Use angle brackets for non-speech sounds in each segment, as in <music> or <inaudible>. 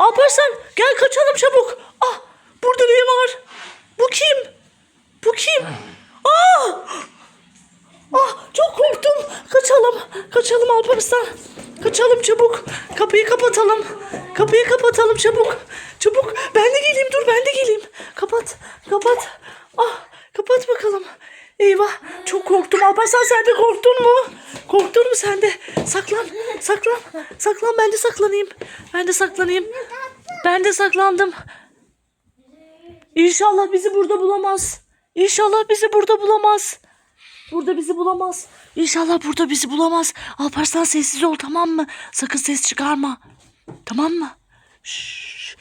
Alparslan gel kaçalım çabuk. Ah burada ne var? Bu kim? Bu kim? Ah! Ah çok korktum. Kaçalım. Kaçalım Alparslan. Kaçalım çabuk. Kapıyı kapatalım. Kapıyı kapatalım çabuk. Çabuk. Ben de geleyim dur ben de geleyim. Kapat. Kapat. Ah kapat bakalım. Eyvah çok korktum. Alparslan sen de korktun mu? Korktun mu sen de? Saklan. Saklan. Saklan ben de saklanayım. Ben de saklanayım. Ben de saklandım. İnşallah bizi burada bulamaz. İnşallah bizi burada bulamaz. Burada bizi bulamaz. İnşallah burada bizi bulamaz. Alparslan sessiz ol tamam mı? Sakın ses çıkarma. Tamam mı? Şşş.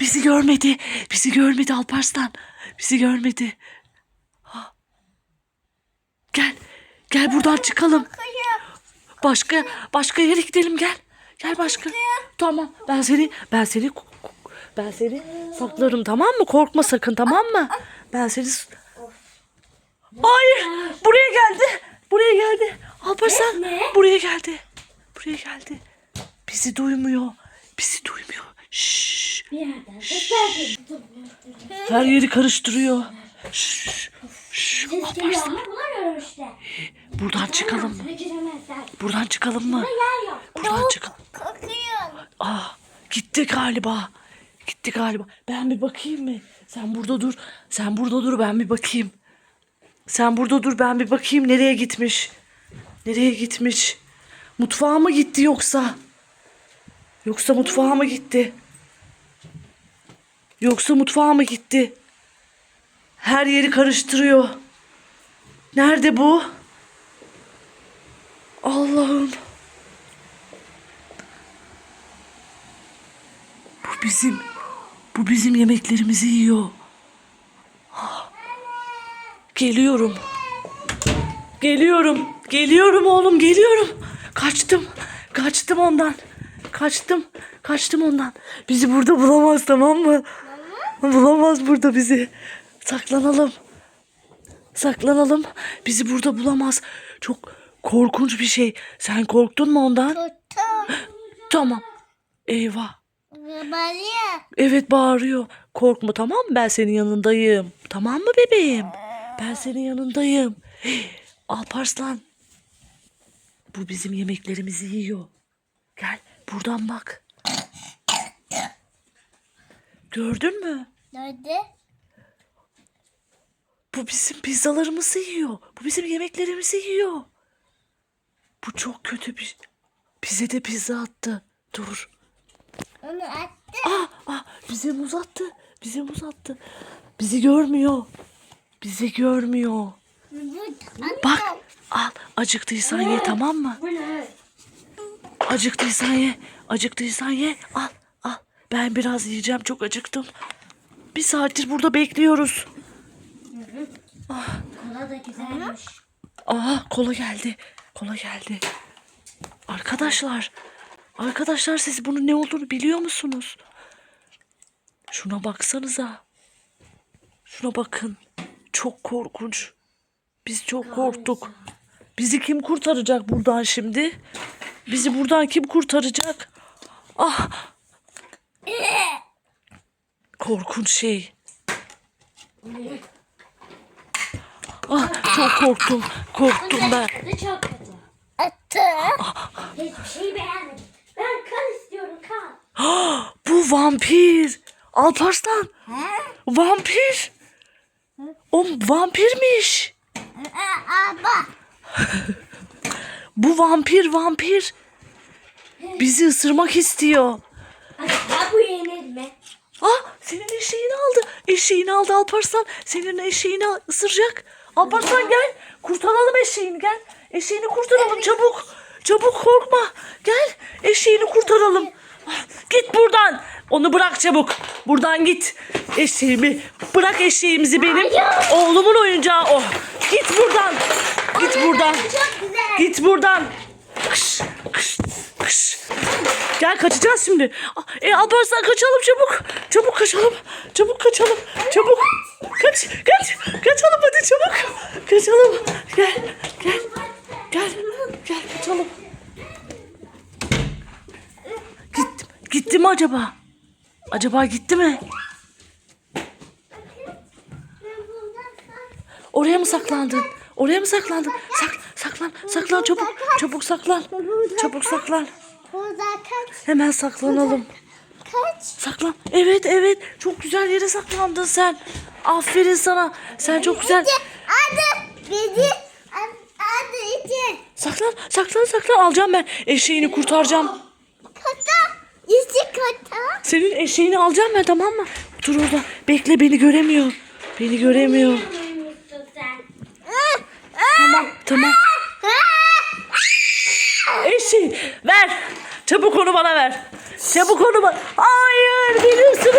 Bizi görmedi. Bizi görmedi Alparslan. Bizi görmedi. Ha. Gel. Gel buradan çıkalım. Başka başka yere gidelim gel. Gel başka. Tamam. Ben seni ben seni ben seni saklarım tamam mı? Korkma sakın tamam mı? Ben seni Hayır. Buraya geldi. Buraya geldi. Alparslan buraya geldi. Buraya geldi. Bizi duymuyor. Bizi duymuyor. Şşş. Geliyor. Her yeri karıştırıyor. Şşş. Ses geliyor ama bulamıyorum işte. Buradan çıkalım mı? Giremezler. Buradan çıkalım mı? Yer yok. Buradan çıkalım. Korkuyorum. Ah gitti galiba. Gitti galiba. Ben bir bakayım mı? Sen burada dur. Sen burada dur ben bir bakayım. Sen burada dur ben bir bakayım nereye gitmiş. Nereye gitmiş? Mutfağa mı gitti yoksa? Yoksa mutfağa mı gitti? Yoksa mutfağa mı gitti? Her yeri karıştırıyor. Nerede bu? Allah'ım. Bu bizim. Bu bizim yemeklerimizi yiyor. Geliyorum. Geliyorum. Geliyorum oğlum geliyorum. Kaçtım. Kaçtım ondan. Kaçtım. Kaçtım ondan. Bizi burada bulamaz tamam mı? Bulamaz burada bizi. Saklanalım. Saklanalım. Bizi burada bulamaz. Çok korkunç bir şey. Sen korktun mu ondan? Tuttum. <gasps> Tamam. Eyvah. Maria. Evet bağırıyor. Korkma tamam mı? Ben senin yanındayım. Tamam mı bebeğim? Ben senin yanındayım. Hey, <gasps> Alparslan. Bu bizim yemeklerimizi yiyor. Gel buradan bak. <coughs> Gördün mü? Nerede? Bu bizim pizzalarımızı yiyor. Bu bizim yemeklerimizi yiyor. Bu çok kötü bir... Bize de pizza attı. Dur. Onu attı. Ah, ah bize muz attı. Bize muz attı. Bizi görmüyor. Bizi görmüyor. Bak al acıktıysan ye tamam mı? Acıktıysan ye. Acıktıysan ye. Al al. Ben biraz yiyeceğim çok acıktım. Bir saattir burada bekliyoruz. Kola da güzelmiş. Aa kola geldi. Kola geldi. Arkadaşlar. Arkadaşlar siz bunun ne olduğunu biliyor musunuz? Şuna baksanıza. Şuna bakın. Çok korkunç. Biz çok korktuk. Bizi kim kurtaracak buradan şimdi? Bizi buradan kim kurtaracak? Ah. Korkunç şey. Çok korktum. Korktum ben. Bu çok kötü. Attı. Hiçbir şey beğenmedim. Ben kan istiyorum kan. <gasps> Bu vampir. Alparslan. Vampir. O vampirmiş. Ama. Bu vampir vampir. Bizi ısırmak istiyor. Acaba bu yenir mi? Ah senin eşeğini aldı. Eşeğini aldı Alparslan. Senin eşeğini ısıracak. Alparslan gel. Kurtaralım eşeğini gel. Eşeğini kurtaralım çabuk. Çabuk korkma. Gel eşeğini kurtaralım. Ah, Git buradan. Onu bırak çabuk. Buradan git. Eşeğimi bırak eşeğimizi benim. Oğlumun oyuncağı o. Git buradan. Git buradan. Çok güzel. Git buradan. Kış, kış, kış. Gel kaçacağız şimdi. E Alparslan kaçalım çabuk. Çabuk kaçalım. Çabuk kaçalım. Çabuk. Kaç, kaç. Kaçalım hadi çabuk. Kaçalım. Gel, gel. Gel, gel kaçalım. Gitti mi acaba? Acaba gitti mi? Oraya mı saklandın? Oraya mı saklandın? Sak, saklan, saklan çabuk. Çabuk saklan. Çabuk saklan. Hemen saklanalım. Kaç. Saklan. Evet evet. Çok güzel yere saklandın sen. Aferin sana. Sen çok güzel. Hadi. Bizi. Hadi içi. Saklan, saklan, saklan. Alacağım ben. Eşeğini kurtaracağım. Kata. İçi kata. Senin eşeğini alacağım ben tamam mı? Otur orada. Bekle beni göremiyor. Beni göremiyor. Tamam, tamam. Eşeği ver. Çabuk onu bana ver. Çabuk onu bana. Hayır benim sırayım.